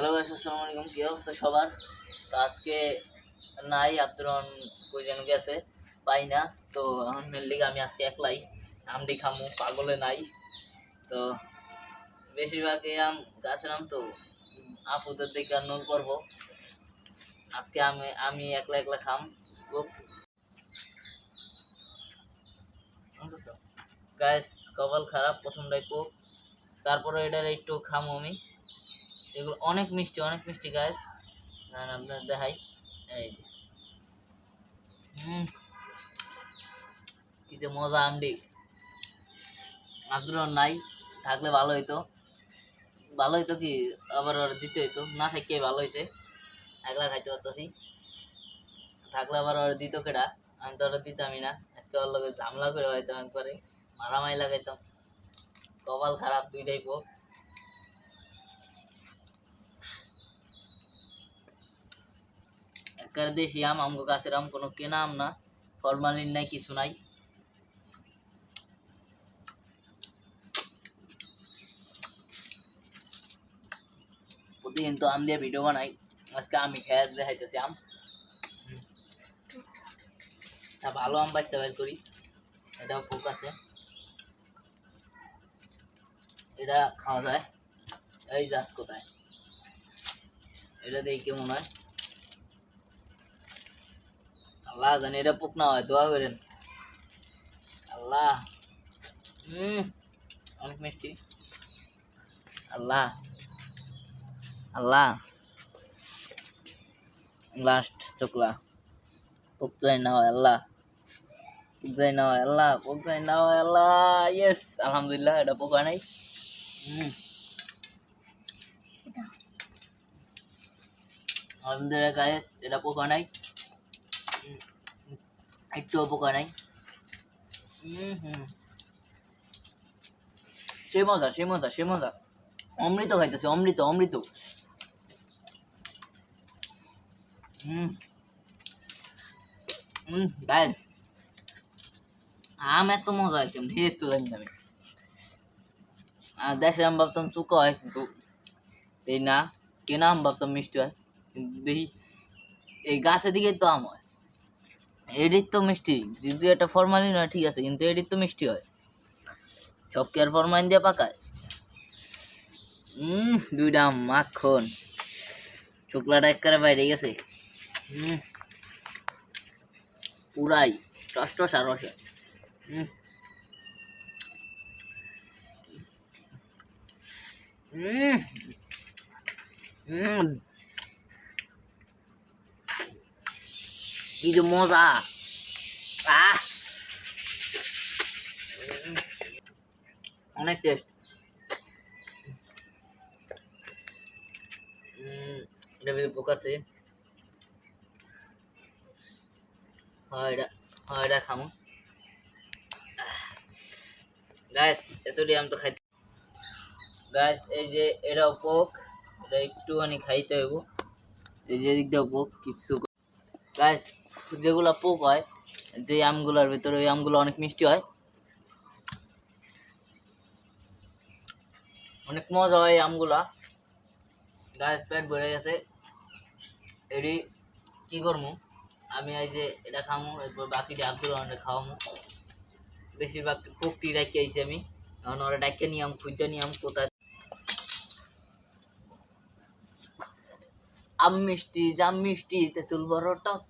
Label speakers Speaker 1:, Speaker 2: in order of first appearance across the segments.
Speaker 1: Hello guys, আসসালামু আলাইকুম। কি অবস্থা সবার? তো আজকে নাই আব্দুর রহমান গেছে, পাই না। তো এখন মেনলি আমি আজকে একলাই, আমডি খামু, পাগলে নাই। তো বেশিরভাগ আম গাছের আম তো আপুদের দিকে নুন করব। আজকে আমি আমি একলা একলা খাম, খুব। গাছ কপাল খারাপ, প্রথমটাই পোক তারপরে এটার একটু খামো আমি। এগুলো অনেক মিষ্টি অনেক মিষ্টি গাছ আর আপনার দেখাই। এই। হুম। কি যে মজা আমডি রহমান নাই, থাকলে ভালো হইতো। ভালো হইতো কি, আবার ওর দিতে হইতো। না থাকলে ভালো হয়েছে একলা খাইতে পারতাছি। থাকলে আবার ওর দিত কেডা? আমি তো ওরা দিতামই না। আজকে ওর লগে ঝামেলা করে হয়তো একবারে। মারামারি লাগাইতাম। কপাল খারাপ দুইটাই পোক। একের দেশি আম আমগো গাছের আম কোনো কেনা আম না, ফরমালিন নাই, কিছু নাই। প্রতিদিন তো আম দিয়ে ভিডিও বানাই, আজকে আমি খেয়ে দেখাইতেছি আম। তা ভালো আম বাচ্চা বের করি। এটাও পোক আছে। এটা খাওয়া যায়। এই গাছ কোথায়? এটা দেখি কেমন হয়। আল্লাহ জানি এটা পোক না হয়, দোয়া করেন। আল্লাহ। অনেক মিষ্টি। আল্লাহ। আল্লাহ। লাস্ট চোখলা। পোক যাই না হয়, আল্লাহ। পোক যাই না হয়, আল্লাহ। পোক যাই না হয়, আল্লাহ। ইয়েস আলহামদুলিল্লাহ, এটা পোক নাই। হুম আলহামদুলিল্লাহ গাইস এটা পোক নাই। একটুও পোকা নাই হুম সে মজা সে মজা সে মজা অমৃত খাইতেছে অমৃত অমৃত হুম হুম গাইস আম এত মজা কেমন ঠিক তো জানি আমি আর দেশের আম ভাবতাম চুকা হয় কিন্তু এই না কেনা আম ভাবতাম মিষ্টি হয় কিন্তু দেখি এই গাছের দিকে তো আম হয় এডির তো মিষ্টি যদি এটা ফরমালিন হয়, ঠিক আছে, কিন্তু এডির তো মিষ্টি হয়। সব কি আর ফরমালিন দিয়ে পাকায়? দুইটা আম মাখন। শুক্লাটা একবারে বাইরে গেছে। হুম পুরাই কষ্ট টস আর রসে। হুম হুম হুম কি যে মজা। আহ। অনেক টেস্ট এটা ভিতরে পোক আছে। হয়, এটা হয়, এটা খামো। গাছ এতটি আম তো খাইতে গাছ এই যে এটাও পোক এটা একটুখানি খাইতে হইব। এই যে দিক দিয়েও পোক কিছু গাছ যেগুলো পোক হয়, যে আমগুলোর ভিতরে ওই আমগুলো অনেক মিষ্টি হয়। অনেক মজা হয় আমগুলা। গাছ পেট ভরে গেছে। এটি কি করব আমি এই যে এটা খামু, এরপর বাকিটি আব্দুর রহমানের খাওয়ামু। বেশিরভাগ পোকটি রাখি আইছি আমি। এখন ওরা ডাকে নিয়াম খুঁজে নিয়াম কোথায়। আম মিষ্টি, জাম মিষ্টি, তেঁতুল বড় টক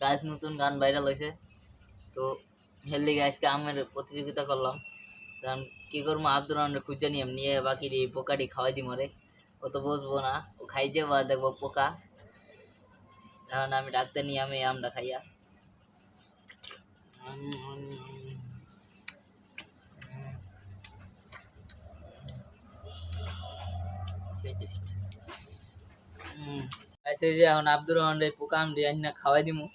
Speaker 1: গাছ নতুন গান ভাইরাল হয়েছে তো হেলদি গাছকে আমের প্রতিযোগিতা করলাম। কারণ কি করব, আব্দুর রহমানের খুঁজে নিয়াম নিয়ে বাকি পোকাটি খাওয়াই দিই মরে ও তো বসবো না, ও খাই যাব আর দেখব পোকা। এখন আমি ডাক্তার নিয়ে আমি আমটা খাইয়া। এখন আব্দুর রহমান পোকা আম খাওয়াই দিমু।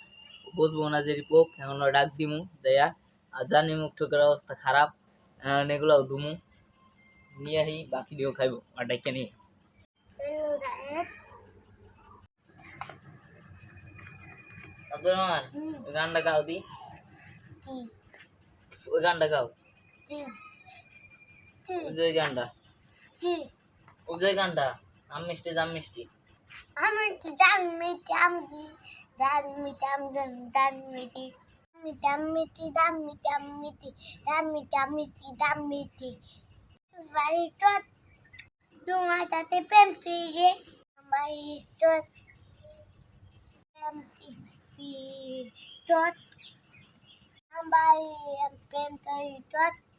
Speaker 1: বুঝব না যে পোক এখন ডাক দিমু, যাইয়া আর জানি মুখ ঠোকের অবস্থা খারাপ, এখন এগুলো ধুমু। নিয়ে আহি বাকি দিয়েও খাইব, আর ডাইকে নিয়ে। গানটা গাও দি। ওই গানটা গাও। গানটা। আম মিষ্টি, জাম মিষ্টি।
Speaker 2: আমি আমি দাম আমি দাম মিটি আমি দাম মিটি দাম মিটি আমি মিটি দাম মিটি আমি মিটি দাম মিটি বাড়ি তো তোমার তাতে প্রেম তুই রে বাড়ি তো প্রেম তুই